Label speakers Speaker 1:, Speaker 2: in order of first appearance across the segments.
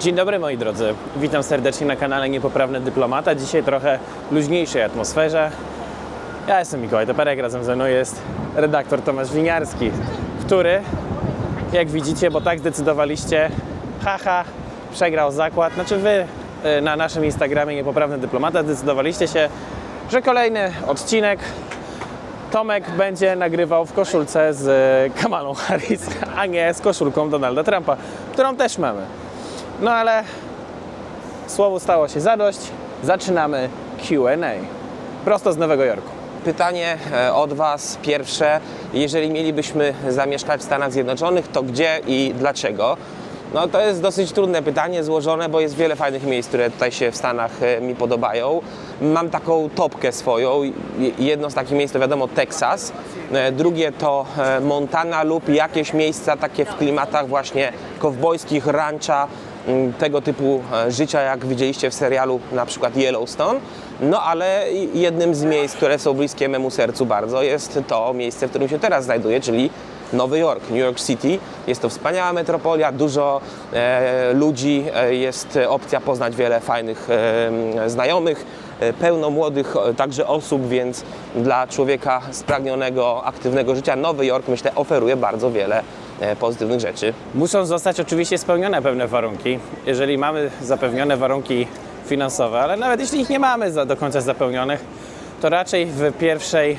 Speaker 1: Dzień dobry moi drodzy, witam serdecznie na kanale Niepoprawny Dyplomata. Dzisiaj trochę luźniejszej atmosferze. Ja jestem Mikołaj Teperek, razem ze mną jest redaktor Tomasz Winiarski, który, jak widzicie, bo tak zdecydowaliście, haha, przegrał zakład. Znaczy wy y, na naszym Instagramie Niepoprawny Dyplomata zdecydowaliście się, że kolejny odcinek Tomek będzie nagrywał w koszulce z y, Kamalą Harris, a nie z koszulką Donalda Trumpa, którą też mamy. No ale słowu stało się zadość. Zaczynamy QA. Prosto z Nowego Jorku.
Speaker 2: Pytanie e, od Was pierwsze. Jeżeli mielibyśmy zamieszkać w Stanach Zjednoczonych, to gdzie i dlaczego? No to jest dosyć trudne pytanie, złożone, bo jest wiele fajnych miejsc, które tutaj się w Stanach e, mi podobają. Mam taką topkę swoją. Je- Jedno z takich miejsc to wiadomo Teksas, e, drugie to Montana lub jakieś miejsca takie w klimatach właśnie kowbojskich, rancha, tego typu e, życia, jak widzieliście w serialu na przykład Yellowstone. No ale jednym z miejsc, które są bliskie memu sercu bardzo, jest to miejsce, w którym się teraz znajduję, czyli Nowy Jork, New York City. Jest to wspaniała metropolia, dużo e, ludzi, e, jest opcja poznać wiele fajnych e, znajomych, e, pełno młodych także osób, więc dla człowieka spragnionego, aktywnego życia Nowy Jork, myślę, oferuje bardzo wiele pozytywnych rzeczy.
Speaker 1: Muszą zostać oczywiście spełnione pewne warunki. Jeżeli mamy zapewnione warunki finansowe, ale nawet jeśli ich nie mamy do końca zapełnionych, to raczej w pierwszej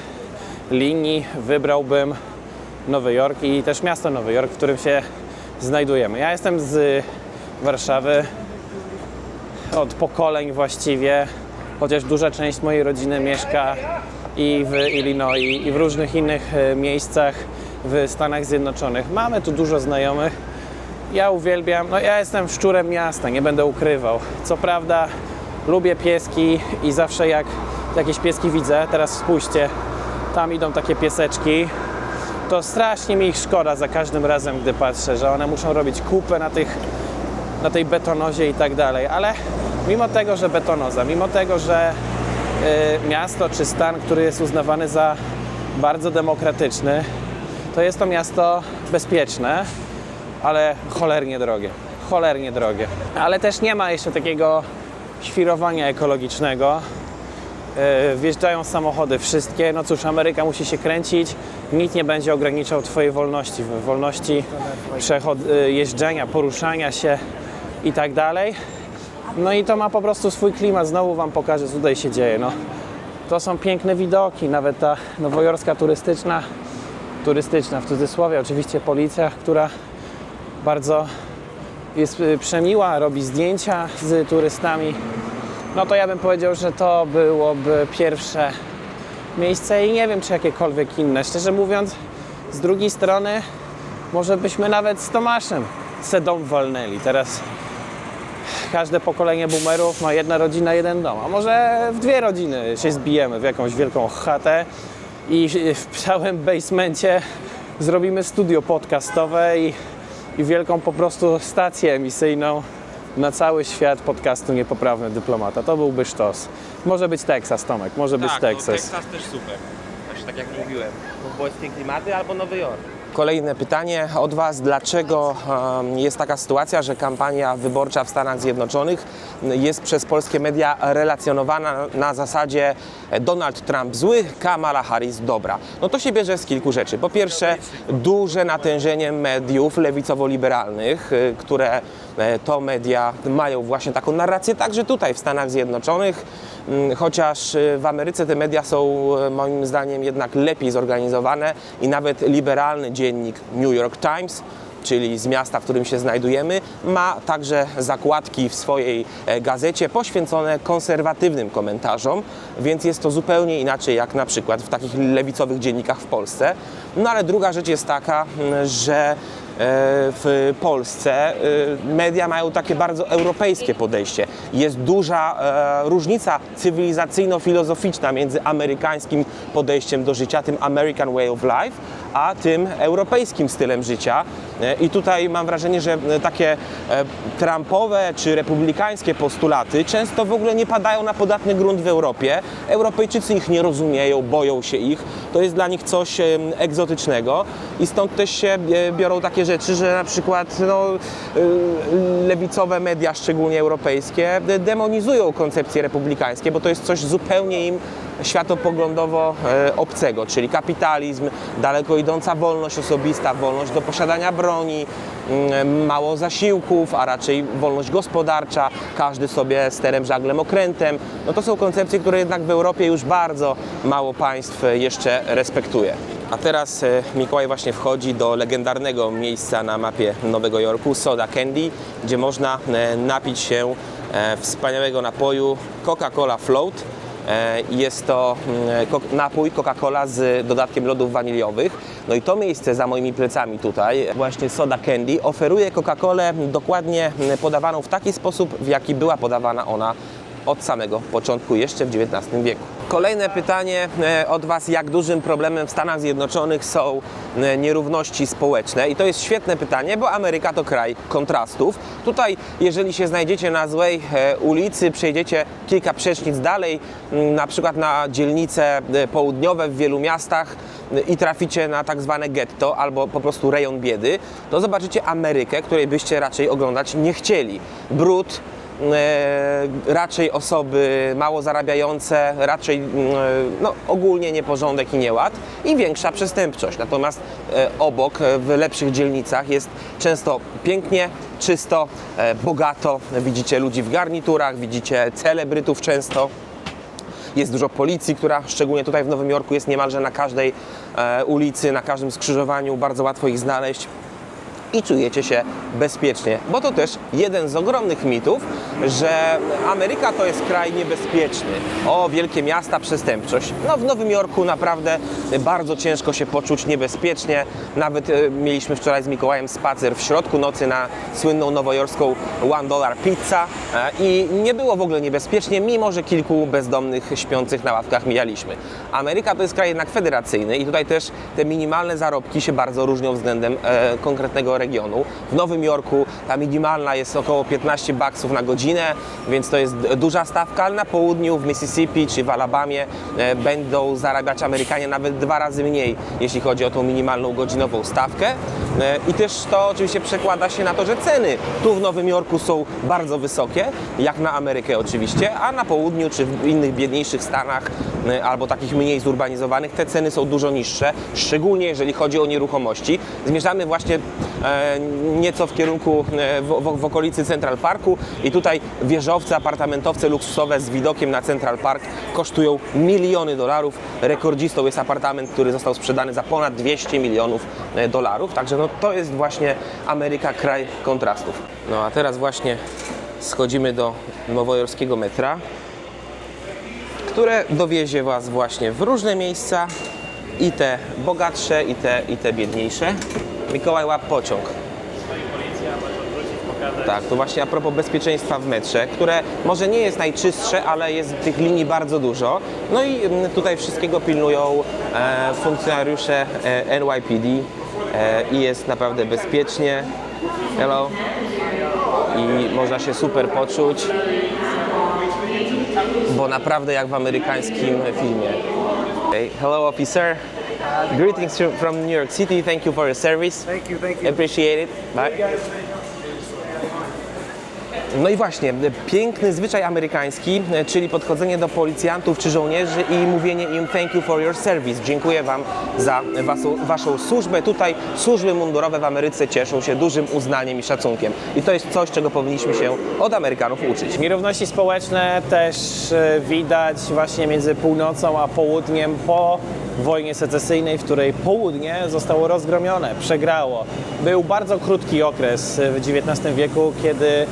Speaker 1: linii wybrałbym Nowy Jork i też miasto Nowy Jork, w którym się znajdujemy. Ja jestem z Warszawy od pokoleń właściwie, chociaż duża część mojej rodziny mieszka i w Illinois, i w różnych innych e, miejscach w Stanach Zjednoczonych. Mamy tu dużo znajomych. Ja uwielbiam, no ja jestem szczurem miasta, nie będę ukrywał. Co prawda lubię pieski i zawsze jak jakieś pieski widzę, teraz spójrzcie, tam idą takie pieseczki, to strasznie mi ich szkoda za każdym razem, gdy patrzę, że one muszą robić kupę na tych na tej betonozie i tak dalej, ale mimo tego, że betonoza, mimo tego, że y, miasto czy stan, który jest uznawany za bardzo demokratyczny, to jest to miasto bezpieczne, ale cholernie drogie. Cholernie drogie. Ale też nie ma jeszcze takiego świrowania ekologicznego. E, wjeżdżają samochody wszystkie. No cóż, Ameryka musi się kręcić. Nikt nie będzie ograniczał Twojej wolności, wolności e, jeżdżenia, poruszania się i tak dalej. No i to ma po prostu swój klimat. Znowu Wam pokażę, co tutaj się dzieje. No, to są piękne widoki, nawet ta nowojorska turystyczna, turystyczna w cudzysłowie, oczywiście policja, która bardzo jest y, przemiła, robi zdjęcia z turystami. No to ja bym powiedział, że to byłoby pierwsze miejsce i nie wiem, czy jakiekolwiek inne. Szczerze mówiąc, z drugiej strony, może byśmy nawet z Tomaszem se dom walnęli. Teraz każde pokolenie boomerów ma jedna rodzina, jeden dom. A może w dwie rodziny się zbijemy w jakąś wielką chatę i w całym basemencie zrobimy studio podcastowe i, i wielką po prostu stację emisyjną na cały świat podcastu Niepoprawny Dyplomata. To byłby sztos. Może być Teksas, Tomek, może być
Speaker 3: Tak,
Speaker 1: Teksas.
Speaker 3: no, Teksas też super. Właśnie tak jak mówiłem. Kowbojskie klimaty albo Nowy Jork.
Speaker 2: Kolejne pytanie od Was. Dlaczego jest taka sytuacja, że kampania wyborcza w Stanach Zjednoczonych jest przez polskie media relacjonowana na zasadzie e, Donald Trump zły, Kamala Harris dobra? No to się bierze z kilku rzeczy. Po pierwsze, duże natężenie mediów lewicowo-liberalnych, y, które e, to media mają właśnie taką narrację także tutaj w Stanach Zjednoczonych. Mm, Chociaż y, w Ameryce te media są y, moim zdaniem jednak lepiej zorganizowane i nawet liberalny dziennik New York Times, czyli z miasta, w którym się znajdujemy, ma także zakładki w swojej e, gazecie poświęcone konserwatywnym komentarzom, więc jest to zupełnie inaczej jak na przykład w takich lewicowych dziennikach w Polsce. No ale druga rzecz jest taka, mm, że w Polsce e, media mają takie bardzo europejskie podejście. Jest duża e, różnica cywilizacyjno-filozoficzna między amerykańskim podejściem do życia, tym American Way of Life, a tym europejskim stylem życia. E, I tutaj mam wrażenie, że e, takie e, Trumpowe czy republikańskie postulaty często w ogóle nie padają na podatny grunt w Europie. Europejczycy ich nie rozumieją, boją się ich. To jest dla nich coś egzotycznego i stąd też się e, biorą takie rzeczy, że na przykład no, e, lewicowe media, szczególnie europejskie, de- demonizują koncepcje republikańskie, bo to jest coś zupełnie im światopoglądowo e, obcego, czyli kapitalizm, daleko idąca wolność osobista, wolność do posiadania broni, mm, mało zasiłków, a raczej wolność gospodarcza, każdy sobie sterem, żaglem, okrętem. No to są koncepcje, które jednak w Europie już bardzo mało państw jeszcze respektuje. A teraz e, Mikołaj właśnie wchodzi do legendarnego miejsca na mapie Nowego Jorku, Soda Candy, gdzie można e, napić się e, wspaniałego napoju Coca-Cola Float. Jest to mm, napój Coca-Cola z dodatkiem lodów waniliowych. No i to miejsce za moimi plecami tutaj, właśnie Soda Candy, oferuje Coca-Colę dokładnie mm, podawaną w taki sposób, w jaki była podawana ona od samego początku, jeszcze w XIX wieku. Kolejne pytanie e, od Was, jak dużym problemem w Stanach Zjednoczonych są e, nierówności społeczne? I to jest świetne pytanie, bo Ameryka to kraj kontrastów. Tutaj, jeżeli się znajdziecie na złej e, ulicy, przejdziecie kilka przecznic dalej, m, na przykład na dzielnice południowe w wielu miastach i traficie na tak zwane getto albo po prostu rejon biedy, to zobaczycie Amerykę, której byście raczej oglądać nie chcieli. Brud, raczej osoby mało zarabiające, raczej mm, e, no, ogólnie nieporządek i nieład i większa przestępczość. Natomiast e, obok, e, w lepszych dzielnicach jest często pięknie, czysto, e, bogato. Widzicie ludzi w garniturach, widzicie celebrytów często. Jest dużo policji, która szczególnie tutaj w Nowym Jorku jest niemalże na każdej e, ulicy, na każdym skrzyżowaniu, bardzo łatwo ich znaleźć i czujecie się bezpiecznie. Bo to też jeden z ogromnych mitów, że Ameryka to jest kraj niebezpieczny. O, wielkie miasta, przestępczość. No w Nowym Jorku naprawdę bardzo ciężko się poczuć niebezpiecznie. Nawet e, mieliśmy wczoraj z Mikołajem spacer w środku nocy na słynną nowojorską One Dollar Pizza e, i nie było w ogóle niebezpiecznie, mimo że kilku bezdomnych śpiących na ławkach mijaliśmy. Ameryka to jest kraj jednak federacyjny i tutaj też te minimalne zarobki się bardzo różnią względem e, konkretnego regionu. W Nowym Jorku ta minimalna jest około 15 baksów na godzinę, więc to jest duża stawka, ale na południu, w Mississippi czy w Alabamie e, będą zarabiać Amerykanie nawet dwa razy mniej, jeśli chodzi o tą minimalną godzinową stawkę. E, I też to oczywiście przekłada się na to, że ceny tu w Nowym Jorku są bardzo wysokie, jak na Amerykę oczywiście, a na południu czy w innych biedniejszych stanach e, albo takich mniej zurbanizowanych te ceny są dużo niższe, szczególnie jeżeli chodzi o nieruchomości. Zmierzamy właśnie nieco w kierunku e, w, w, w okolicy Central Parku i tutaj wieżowce, apartamentowce luksusowe z widokiem na Central Park kosztują miliony dolarów. Rekordzistą jest apartament, który został sprzedany za ponad 200 milionów e, dolarów. Także no, to jest właśnie Ameryka, kraj kontrastów. No a teraz właśnie schodzimy do nowojorskiego metra, które dowiezie Was właśnie w różne miejsca i te bogatsze, i te, i te biedniejsze. Mikołaj łap pociąg. Tak, to właśnie a propos bezpieczeństwa w metrze, które może nie jest najczystsze, ale jest tych linii bardzo dużo. No i mm, tutaj wszystkiego pilnują e, funkcjonariusze e, NYPD e, i jest naprawdę bezpiecznie. Hello. I można się super poczuć, bo naprawdę jak w amerykańskim filmie. Hey, hello officer. Greetings from New York City. Thank you for your service.
Speaker 4: Thank you, thank you.
Speaker 2: Appreciate it. Bye. No i właśnie, piękny zwyczaj amerykański, czyli podchodzenie do policjantów czy żołnierzy i mówienie im thank you for your service. Dziękuję Wam za waszą, waszą służbę. Tutaj służby mundurowe w Ameryce cieszą się dużym uznaniem i szacunkiem. I to jest coś, czego powinniśmy się od Amerykanów uczyć.
Speaker 1: Nierówności społeczne też e, widać właśnie między północą a południem po wojnie secesyjnej, w której południe zostało rozgromione, przegrało. Był bardzo krótki okres w XIX wieku, kiedy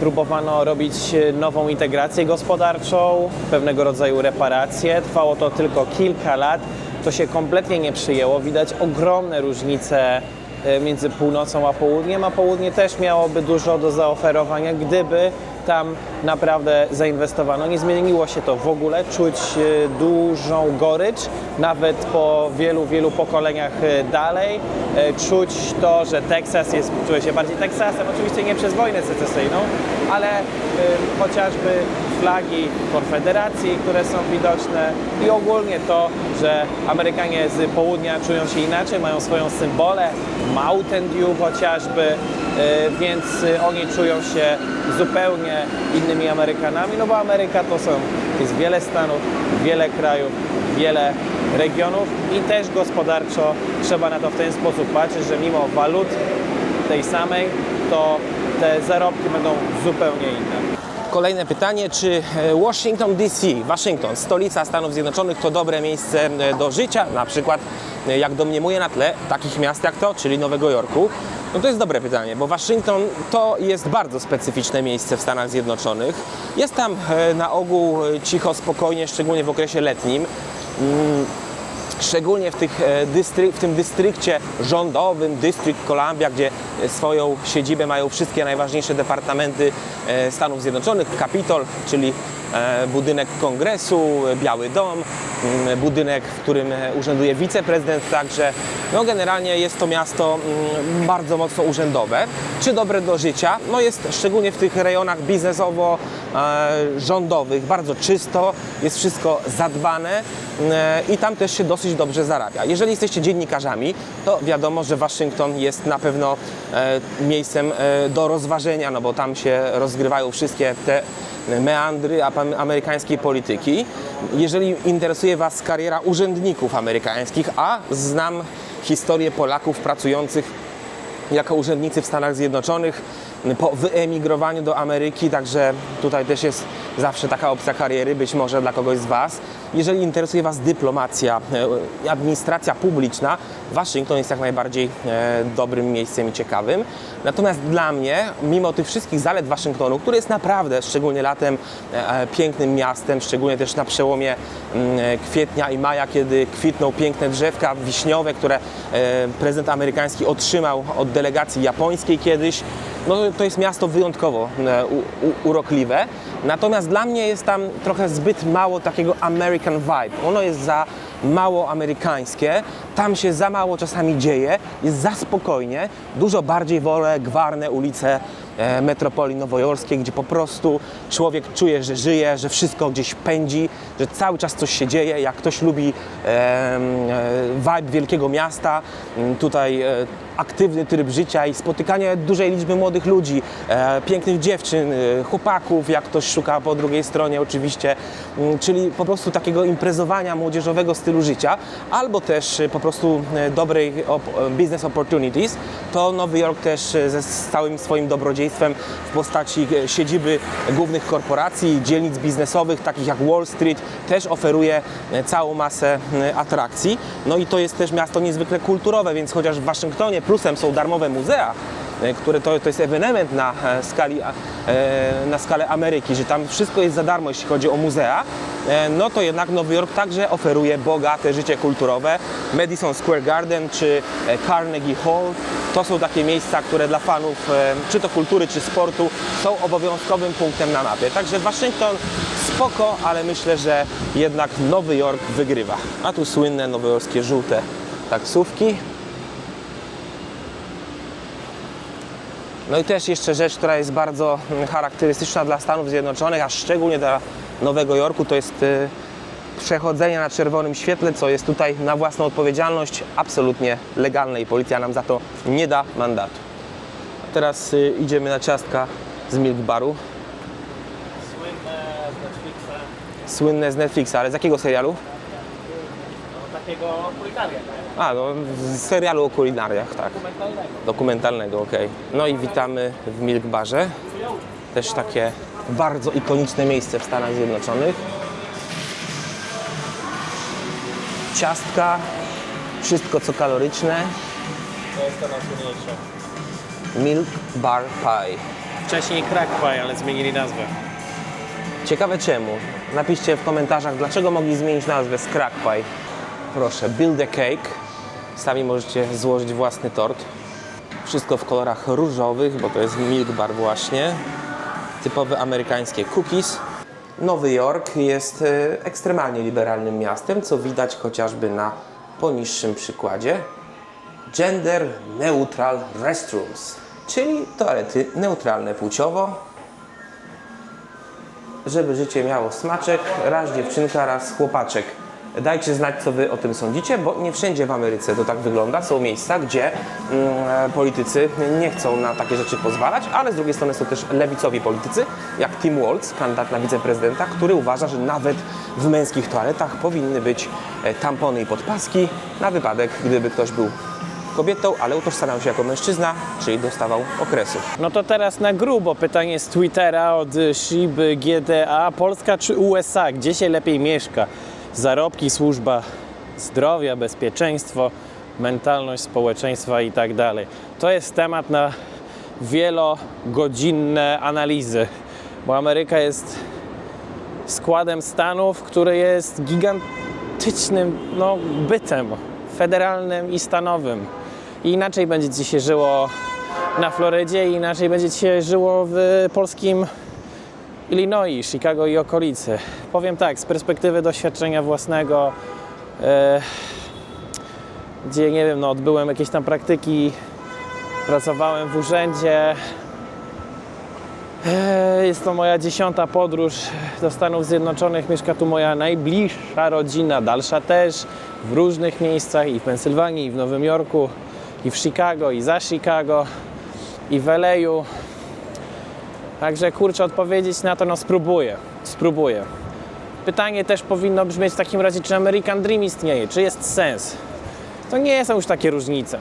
Speaker 1: próbowano robić nową integrację gospodarczą, pewnego rodzaju reparacje. Trwało to tylko kilka lat. To się kompletnie nie przyjęło. Widać ogromne różnice e, między północą a południem, a południe też miałoby dużo do zaoferowania, gdyby tam naprawdę zainwestowano. Nie zmieniło się to w ogóle. Czuć e, dużą gorycz, nawet po wielu, wielu pokoleniach e, dalej. E, Czuć to, że Teksas jest, czuje się bardziej Teksasem. Oczywiście nie przez wojnę secesyjną, ale chociażby flagi Konfederacji, które są widoczne i ogólnie to, że Amerykanie z południa czują się inaczej, mają swoją symbole, Mountain Dew chociażby, e, więc oni czują się zupełnie innymi Amerykanami, no bo Ameryka to są, jest wiele stanów, wiele krajów, wiele regionów i też gospodarczo trzeba na to w ten sposób patrzeć, że mimo walut tej samej, to te zarobki będą zupełnie inne.
Speaker 2: Kolejne pytanie, czy e, Washington DC, Waszyngton, stolica Stanów Zjednoczonych, to dobre miejsce e, do życia, na przykład e, jak domniemuję na tle takich miast jak to, czyli Nowego Jorku? No to jest dobre pytanie, bo Waszyngton to jest bardzo specyficzne miejsce w Stanach Zjednoczonych. Jest tam na ogół cicho, spokojnie, szczególnie w okresie letnim. Szczególnie w, tych, e, w tym dystrykcie rządowym, District Columbia, gdzie e, swoją siedzibę mają wszystkie najważniejsze departamenty e, Stanów Zjednoczonych, Capitol, czyli budynek kongresu, e, Biały Dom, mm, budynek, w którym e, urzęduje wiceprezydent, także no generalnie jest to miasto mm, bardzo mocno urzędowe. Czy dobre do życia? No jest szczególnie w tych rejonach biznesowo-rządowych, bardzo czysto, jest wszystko zadbane e, i tam też się dosyć dobrze zarabia. Jeżeli jesteście dziennikarzami, to wiadomo, że Waszyngton jest na pewno e, miejscem e, do rozważenia, no bo tam się rozgrywają wszystkie te meandry amerykańskiej polityki. Jeżeli interesuje Was kariera urzędników amerykańskich, a znam historię Polaków pracujących jako urzędnicy w Stanach Zjednoczonych po wyemigrowaniu do Ameryki, także tutaj też jest zawsze taka opcja kariery, być może dla kogoś z Was. Jeżeli interesuje Was dyplomacja, e, administracja publiczna, Waszyngton jest jak najbardziej e, dobrym miejscem i ciekawym. Natomiast dla mnie, mimo tych wszystkich zalet Waszyngtonu, który jest naprawdę, szczególnie latem, e, pięknym miastem, szczególnie też na przełomie mm, kwietnia i maja, kiedy kwitną piękne drzewka wiśniowe, które prezydent amerykański otrzymał od delegacji japońskiej kiedyś, no to jest miasto wyjątkowo e, u, u, urokliwe. Natomiast dla mnie jest tam trochę zbyt mało takiego American vibe. Ono jest za mało amerykańskie, tam się za mało czasami dzieje, jest za spokojnie. Dużo bardziej wolę gwarne ulice e, metropolii nowojorskiej, gdzie po prostu człowiek czuje, że żyje, że wszystko gdzieś pędzi, że cały czas coś się dzieje. Jak ktoś lubi e, e, vibe wielkiego miasta, tutaj e, aktywny tryb życia i spotykanie dużej liczby młodych ludzi, e, pięknych dziewczyn, e, chłopaków, jak ktoś szuka po drugiej stronie oczywiście, czyli po prostu takiego imprezowania młodzieżowego życia, albo też e, po prostu e, dobrej e, business opportunities, to Nowy Jork też ze całym swoim dobrodziejstwem w postaci siedziby głównych korporacji, dzielnic biznesowych, takich jak Wall Street, też oferuje całą masę atrakcji. No i to jest też miasto niezwykle kulturowe, więc chociaż w Waszyngtonie plusem są darmowe muzea, które to, to jest ewenement na, e, skali, e, na skalę Ameryki, że tam wszystko jest za darmo, jeśli chodzi o muzea, e, no to jednak Nowy Jork także oferuje bogate życie kulturowe. Madison Square Garden czy e, Carnegie Hall to są takie miejsca, które dla fanów e, czy to kultury, czy sportu są obowiązkowym punktem na mapie. Także Waszyngton spoko, ale myślę, że jednak Nowy Jork wygrywa. A tu słynne nowojorskie żółte taksówki. No i też jeszcze rzecz, która jest bardzo charakterystyczna dla Stanów Zjednoczonych, a szczególnie dla Nowego Jorku, to jest y, przechodzenie na czerwonym świetle, co jest tutaj na własną odpowiedzialność absolutnie legalne i policja nam za to nie da mandatu. A teraz y, idziemy na ciastka z Milk Baru.
Speaker 1: Słynne z Netflixa,
Speaker 2: Słynne z Netflixa, ale z jakiego serialu?
Speaker 1: Takiego kulinaria,
Speaker 2: A, no z serialu o kulinariach, tak.
Speaker 1: dokumentalnego.
Speaker 2: Dokumentalnego, okej. No i witamy w Milk Barze. Też takie bardzo ikoniczne miejsce w Stanach Zjednoczonych. Ciastka, wszystko co kaloryczne.
Speaker 1: To jest to najsłynniejsze.
Speaker 2: Milk Bar Pie.
Speaker 1: Wcześniej Crack Pie, ale zmienili nazwę.
Speaker 2: Ciekawe czemu. Napiszcie w komentarzach, dlaczego mogli zmienić nazwę z Crack Pie. Proszę, build a cake. Sami możecie złożyć własny tort. Wszystko w kolorach różowych, bo to jest Milk Bar właśnie. typowe amerykańskie cookies. Nowy Jork jest e, ekstremalnie liberalnym miastem, co widać chociażby na poniższym przykładzie. Gender Neutral Restrooms, czyli toalety neutralne płciowo, żeby życie miało smaczek, raz dziewczynka, raz chłopaczek. Dajcie znać, co wy o tym sądzicie, bo nie wszędzie w Ameryce to tak wygląda. Są miejsca, gdzie mm, politycy nie chcą na takie rzeczy pozwalać, ale z drugiej strony są też lewicowi politycy, jak Tim Walz, kandydat na wiceprezydenta, który uważa, że nawet w męskich toaletach powinny być e, tampony i podpaski na wypadek, gdyby ktoś był kobietą, ale utożsamiał się jako mężczyzna, czyli dostawał okresu.
Speaker 1: No to teraz na grubo pytanie z Twittera od Shiby GTA. Polska czy USA? Gdzie się lepiej mieszka? Zarobki, służba zdrowia, bezpieczeństwo, mentalność społeczeństwa i tak dalej. To jest temat na wielogodzinne analizy, bo Ameryka jest składem stanów, który jest gigantycznym no, bytem federalnym i stanowym. I inaczej będzie ci się żyło na Florydzie i inaczej będzie ci się żyło w polskim Illinois, Chicago i okolicy. Powiem tak, z perspektywy doświadczenia własnego, e, gdzie nie wiem, no, odbyłem jakieś tam praktyki, pracowałem w urzędzie. E, Jest to moja dziesiąta podróż do Stanów Zjednoczonych. Mieszka tu moja najbliższa rodzina, dalsza też, w różnych miejscach i w Pensylwanii, i w Nowym Jorku, i w Chicago, i za Chicago, i w LA. Także kurczę, odpowiedzieć na to, no spróbuję, spróbuję. Pytanie też powinno brzmieć w takim razie, czy American Dream istnieje, czy jest sens. To nie są już takie różnice.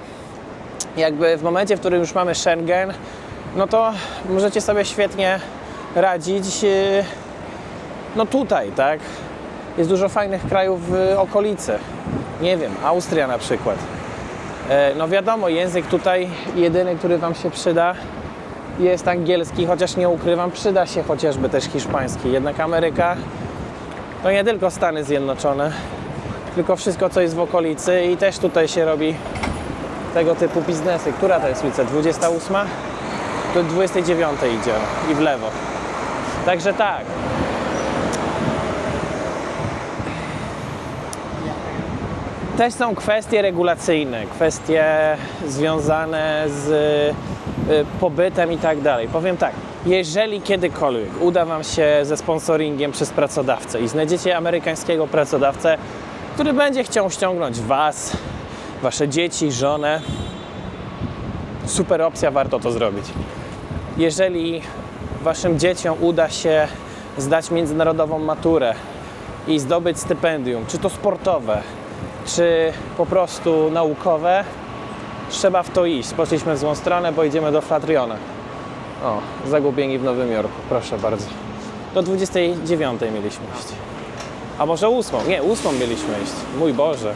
Speaker 1: Jakby w momencie, w którym już mamy Schengen, no to możecie sobie świetnie radzić yy, no tutaj, tak? Jest dużo fajnych krajów w okolicy. Nie wiem, Austria na przykład. E, No wiadomo, język tutaj jedyny, który Wam się przyda, jest angielski, chociaż nie ukrywam, przyda się chociażby też hiszpański. Jednak Ameryka to nie tylko Stany Zjednoczone, tylko wszystko, co jest w okolicy i też tutaj się robi tego typu biznesy. Która to jest ulica? 28? Do 29 idzie i w lewo. Także tak. Też są kwestie regulacyjne, kwestie związane z pobytem i tak dalej. Powiem tak, jeżeli kiedykolwiek uda Wam się ze sponsoringiem przez pracodawcę i znajdziecie amerykańskiego pracodawcę, który będzie chciał ściągnąć Was, Wasze dzieci, żonę, super opcja, warto to zrobić. Jeżeli Waszym dzieciom uda się zdać międzynarodową maturę i zdobyć stypendium, czy to sportowe, czy po prostu naukowe, trzeba w to iść. Poszliśmy w złą stronę, bo idziemy do Flatriona. O, zagubieni w Nowym Jorku, proszę bardzo. Do 29 mieliśmy iść. A może 8? Nie, 8 mieliśmy iść. Mój Boże.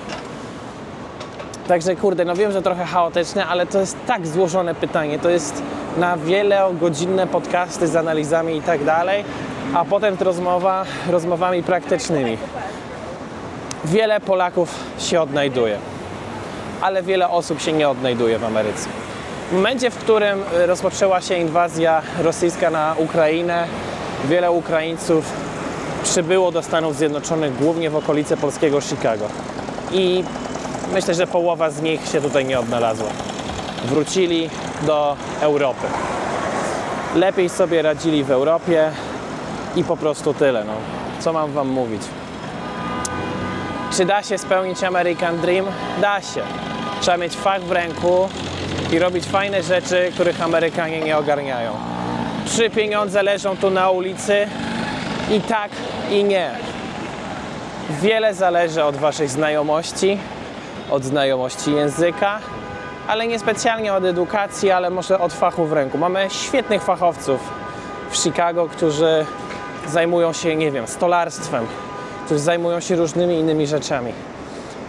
Speaker 1: Także kurde, no wiem, że trochę chaotyczne, ale to jest tak złożone pytanie. To jest na wielogodzinne podcasty z analizami i tak dalej, a potem rozmowa rozmowami praktycznymi. Wiele Polaków się odnajduje, ale wiele osób się nie odnajduje w Ameryce. W momencie, w którym y, rozpoczęła się inwazja rosyjska na Ukrainę, wiele Ukraińców przybyło do Stanów Zjednoczonych, głównie w okolice polskiego Chicago. I myślę, że połowa z nich się tutaj nie odnalazła. Wrócili do Europy. Lepiej sobie radzili w Europie i po prostu tyle. No. Co mam Wam mówić? Czy da się spełnić American Dream? Da się. Trzeba mieć fach w ręku i robić fajne rzeczy, których Amerykanie nie ogarniają. Czy pieniądze leżą tu na ulicy? I tak, i nie. Wiele zależy od Waszej znajomości, od znajomości języka, ale nie specjalnie od edukacji, ale może od fachu w ręku. Mamy świetnych fachowców w Chicago, którzy zajmują się, nie wiem, stolarstwem, którzy zajmują się różnymi innymi rzeczami.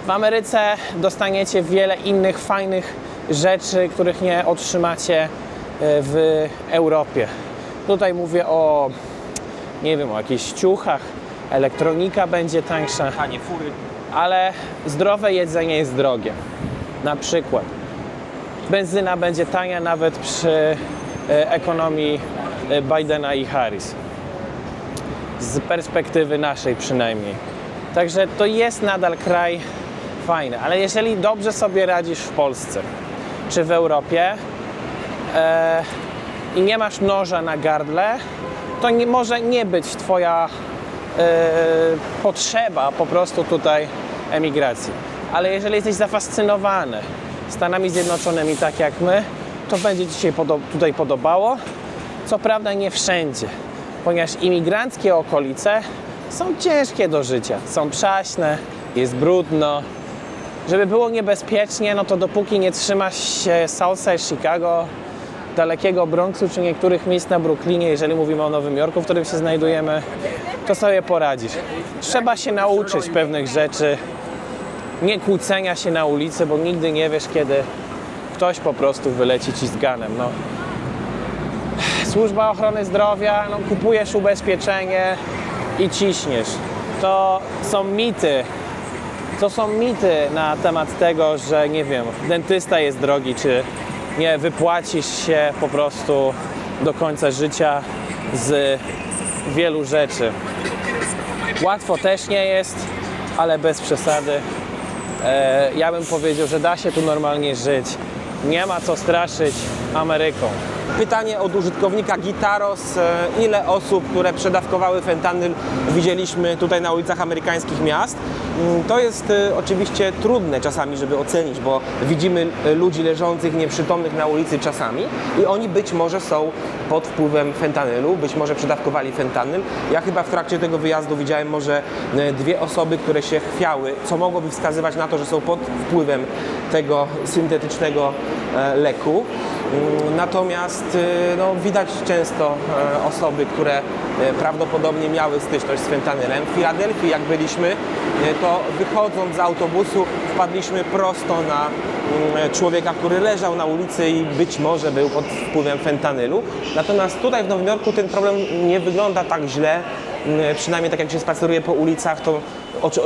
Speaker 1: W Ameryce dostaniecie wiele innych fajnych rzeczy, których nie otrzymacie e, w Europie. Tutaj mówię o, nie wiem, o jakichś ciuchach, elektronika będzie tańsza
Speaker 3: Tanie fury.
Speaker 1: ale zdrowe jedzenie jest drogie. Na przykład benzyna będzie tania nawet przy e, ekonomii e, Bidena i Harris. Z perspektywy naszej przynajmniej. Także to jest nadal kraj fajny, ale jeżeli dobrze sobie radzisz w Polsce czy w Europie e, i nie masz noża na gardle, to nie, może nie być Twoja e, potrzeba po prostu tutaj emigracji. Ale jeżeli jesteś zafascynowany Stanami Zjednoczonymi tak jak my, to będzie Ci się podo- tutaj podobało. Co prawda nie wszędzie, ponieważ imigranckie okolice są ciężkie do życia. Są przaśne, jest brudno. Żeby było niebezpiecznie, no to dopóki nie trzymasz się Southside Chicago, dalekiego Bronxu czy niektórych miejsc na Brooklynie, jeżeli mówimy o Nowym Jorku, w którym się znajdujemy, to sobie poradzisz. Trzeba się nauczyć pewnych rzeczy, nie kłócenia się na ulicy, bo nigdy nie wiesz, kiedy ktoś po prostu wyleci ci z ganem. No. Służba ochrony zdrowia, no, kupujesz ubezpieczenie i ciśniesz. To są mity. To są mity na temat tego, że nie wiem, dentysta jest drogi, czy nie wypłacisz się po prostu do końca życia z wielu rzeczy. Łatwo też nie jest, ale bez przesady. E, ja bym powiedział, że da się tu normalnie żyć. Nie ma co straszyć Ameryką.
Speaker 2: Pytanie od użytkownika Gitaros. E, Ile osób, które przedawkowały fentanyl widzieliśmy tutaj na ulicach amerykańskich miast? Mm, To jest e, oczywiście trudne czasami, żeby ocenić, bo widzimy e, ludzi leżących nieprzytomnych na ulicy czasami i oni być może są pod wpływem fentanylu, być może przedawkowali fentanyl. Ja chyba w trakcie tego wyjazdu widziałem może dwie osoby, które się chwiały, co mogłoby wskazywać na to, że są pod wpływem tego syntetycznego leku. Mm, Natomiast y, no, widać często e, osoby, które e, prawdopodobnie miały styczność z fentanylem. W Filadelfii, jak byliśmy, e, to wychodząc z autobusu wpadliśmy prosto na mm, człowieka, który leżał na ulicy i być może był pod wpływem fentanylu. Natomiast tutaj w Nowym Jorku ten problem nie wygląda tak źle. Mm, Przynajmniej tak jak się spaceruje po ulicach, to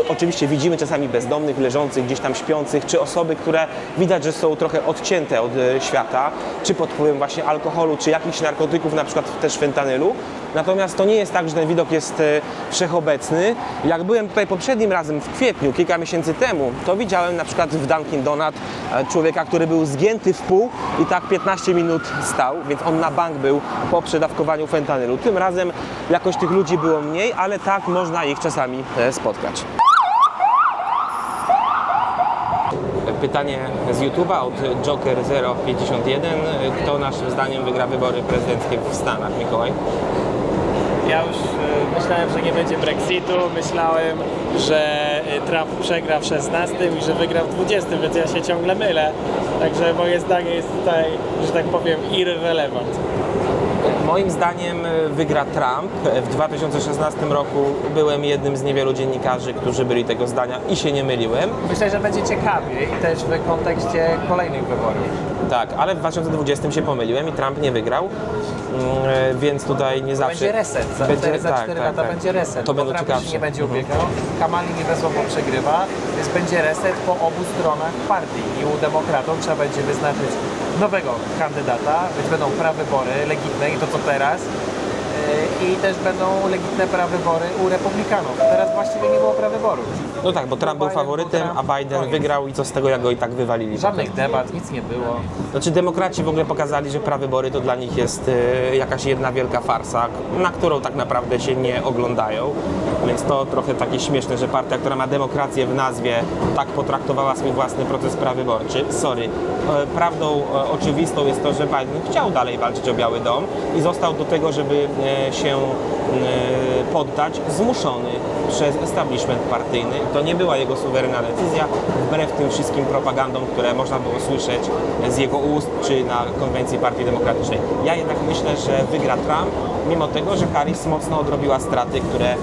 Speaker 2: oczywiście widzimy czasami bezdomnych, leżących, gdzieś tam śpiących, czy osoby, które widać, że są trochę odcięte od e, świata, czy pod wpływem właśnie alkoholu, czy jakichś narkotyków, na przykład też fentanylu. Natomiast to nie jest tak, że ten widok jest e, wszechobecny. Jak byłem tutaj poprzednim razem w kwietniu, kilka miesięcy temu, to widziałem na przykład w Dunkin Donut e, człowieka, który był zgięty w pół i tak 15 minut stał, więc on na bank był po przedawkowaniu fentanylu. Tym razem jakoś tych ludzi było mniej, ale tak można ich czasami e, spotkać. Pytanie z YouTube'a od Joker051. Kto naszym zdaniem wygra wybory prezydenckie w Stanach, Mikołaj?
Speaker 4: Ja już e, myślałem, że nie będzie Brexitu, myślałem, że e, Trump przegra w 16 i że wygra w 20, więc ja się ciągle mylę. Także moje zdanie jest tutaj, że tak powiem, irrelevant.
Speaker 2: Moim zdaniem e, wygra Trump. W 2016 roku byłem jednym z niewielu dziennikarzy, którzy byli tego zdania i się nie myliłem.
Speaker 4: Myślę, że będzie ciekawiej też w kontekście kolejnych wyborów.
Speaker 2: Tak, ale w 2020 się pomyliłem i Trump nie wygrał, więc tutaj nie zawsze...
Speaker 4: Będzie reset, za,
Speaker 2: Będzie-
Speaker 4: za
Speaker 2: tak,
Speaker 4: 4
Speaker 2: tak,
Speaker 4: lata
Speaker 2: tak.
Speaker 4: będzie reset.
Speaker 2: To będą ciekawsze.
Speaker 4: nie będzie
Speaker 2: Mhm.
Speaker 4: ubiegał, Kamali nie wysoko przegrywa, więc będzie reset po obu stronach partii i u demokratów trzeba będzie wyznaczyć nowego kandydata, więc będą prawybory legitne i to co teraz. Yy, I też będą legitne prawybory u republikanów. Teraz właściwie nie było prawyborów.
Speaker 2: No tak, bo Trump był
Speaker 4: Biden,
Speaker 2: faworytem,
Speaker 4: Trump,
Speaker 2: a Biden
Speaker 4: koniec.
Speaker 2: wygrał i co z tego, jak go i tak wywalili.
Speaker 4: Żadnych debat, nic nie było.
Speaker 2: Znaczy demokraci w ogóle pokazali, że prawybory to dla nich jest e, jakaś jedna wielka farsa, na którą tak naprawdę się nie oglądają. Więc to trochę takie śmieszne, że partia, która ma demokrację w nazwie, tak potraktowała swój własny proces prawyborczy. Sorry. E, Prawdą e, oczywistą jest to, że Biden chciał dalej walczyć o Biały Dom i został do tego, żeby e, się e, poddać zmuszony przez establishment partyjny. To nie była jego suwerenna decyzja, wbrew tym wszystkim propagandom, które można było słyszeć z jego ust czy na konwencji Partii Demokratycznej. Ja jednak myślę, że wygra Trump, mimo tego, że Harris mocno odrobiła straty, które,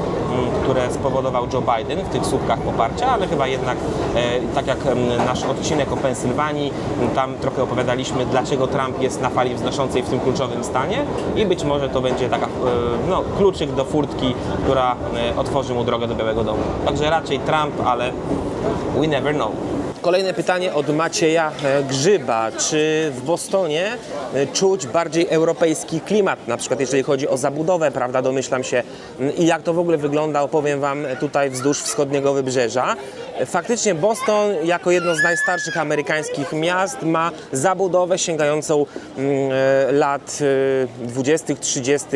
Speaker 2: które spowodował Joe Biden w tych słupkach poparcia, ale chyba jednak, e, tak jak nasz odcinek o Pensylwanii, tam trochę opowiadaliśmy, dlaczego Trump jest na fali wznoszącej w tym kluczowym stanie i być może to będzie taka, e, no, kluczyk do furtki, która e, otworzy mu drogę do Białego Domu. Także raczej Trump, ale we never know. Kolejne pytanie od Macieja e, Grzyba. Czy w Bostonie e, czuć bardziej europejski klimat, na przykład jeżeli chodzi o zabudowę, prawda, domyślam się, m, i jak to w ogóle wygląda, opowiem Wam tutaj wzdłuż wschodniego wybrzeża. Faktycznie Boston, jako jedno z najstarszych amerykańskich miast, ma zabudowę sięgającą mm, e, lat e, 20., 30.,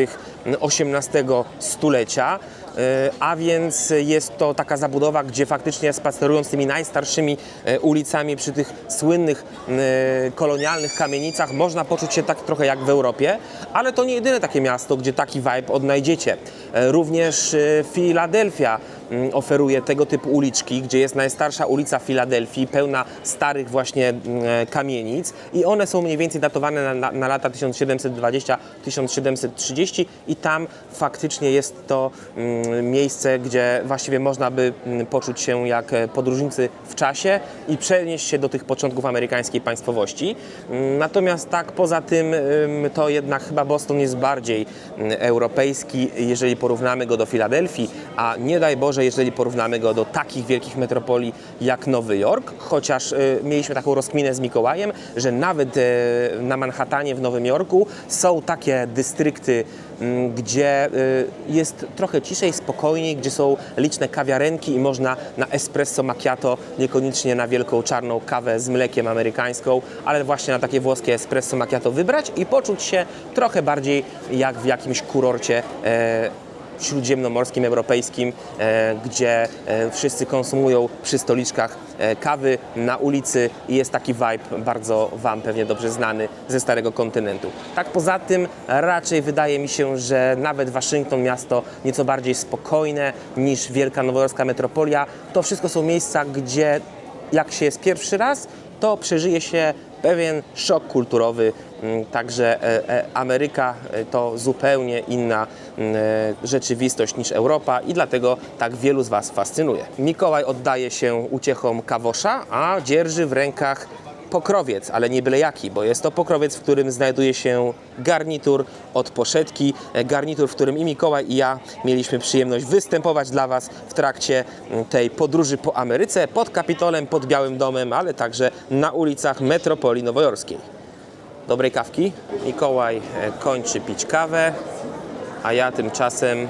Speaker 2: XVIII stulecia. E, a więc jest to taka zabudowa, gdzie faktycznie spacerując tymi najstarszymi e, ulicami przy tych słynnych e, kolonialnych kamienicach można poczuć się tak trochę jak w Europie, ale to nie jedyne takie miasto, gdzie taki vibe odnajdziecie. Również Filadelfia oferuje tego typu uliczki, gdzie jest najstarsza ulica Filadelfii, pełna starych właśnie mm, kamienic i one są mniej więcej datowane na, na, lata 1720-1730 i tam faktycznie jest to mm, miejsce, gdzie właściwie można by mm, poczuć się jak e, podróżnicy w czasie i przenieść się do tych początków amerykańskiej państwowości. Mm, Natomiast tak poza tym ym, to jednak chyba Boston jest bardziej mm, europejski, jeżeli porównamy go do Filadelfii, a nie daj Boże, jeżeli porównamy go do takich wielkich metropolii jak Nowy Jork, chociaż y, mieliśmy taką rozkminę z Mikołajem, że nawet y, na Manhattanie w Nowym Jorku są takie dystrykty, mm, gdzie y, jest trochę ciszej, spokojniej, gdzie są liczne kawiarenki i można na espresso macchiato, niekoniecznie na wielką czarną kawę z mlekiem amerykańską, ale właśnie na takie włoskie espresso macchiato wybrać i poczuć się trochę bardziej jak w jakimś kurorcie e, śródziemnomorskim, europejskim, e, gdzie e, wszyscy konsumują przy stoliczkach e, kawy na ulicy i jest taki vibe bardzo Wam pewnie dobrze znany ze Starego Kontynentu. Tak poza tym raczej wydaje mi się, że nawet Waszyngton, miasto nieco bardziej spokojne niż wielka nowojorska metropolia, to wszystko są miejsca, gdzie jak się jest pierwszy raz, to przeżyje się pewien szok kulturowy. Mm, Także e, e, Ameryka e, to zupełnie inna mm, rzeczywistość niż Europa i dlatego tak wielu z Was fascynuje. Mikołaj oddaje się uciechom kawosza, a dzierży w rękach pokrowiec, ale nie byle jaki, bo jest to pokrowiec, w którym znajduje się garnitur od poszetki. Garnitur, w którym i Mikołaj i ja mieliśmy przyjemność występować dla Was w trakcie mm, tej podróży po Ameryce, pod Kapitolem, pod Białym Domem, ale także na ulicach metropolii nowojorskiej. Dobrej kawki. Mikołaj e, kończy pić kawę, a ja tymczasem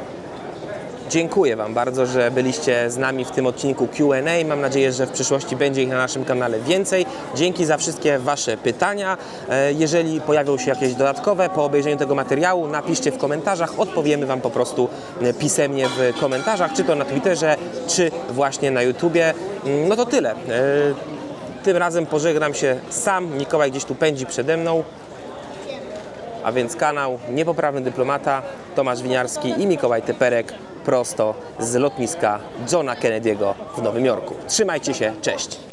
Speaker 2: Dziękuję Wam bardzo, że byliście z nami w tym odcinku QA. Mam nadzieję, że w przyszłości będzie ich na naszym kanale więcej. Dzięki za wszystkie Wasze pytania. E, Jeżeli pojawią się jakieś dodatkowe po obejrzeniu tego materiału, napiszcie w komentarzach. Odpowiemy Wam po prostu e, pisemnie w komentarzach, czy to na Twitterze, czy właśnie na YouTubie. Mm, No to tyle. Tym razem pożegnam się sam. Mikołaj gdzieś tu pędzi przede mną. A więc kanał Niepoprawny Dyplomata, Tomasz Winiarski i Mikołaj Teperek prosto z lotniska Johna Kennedy'ego w Nowym Jorku. Trzymajcie się, cześć!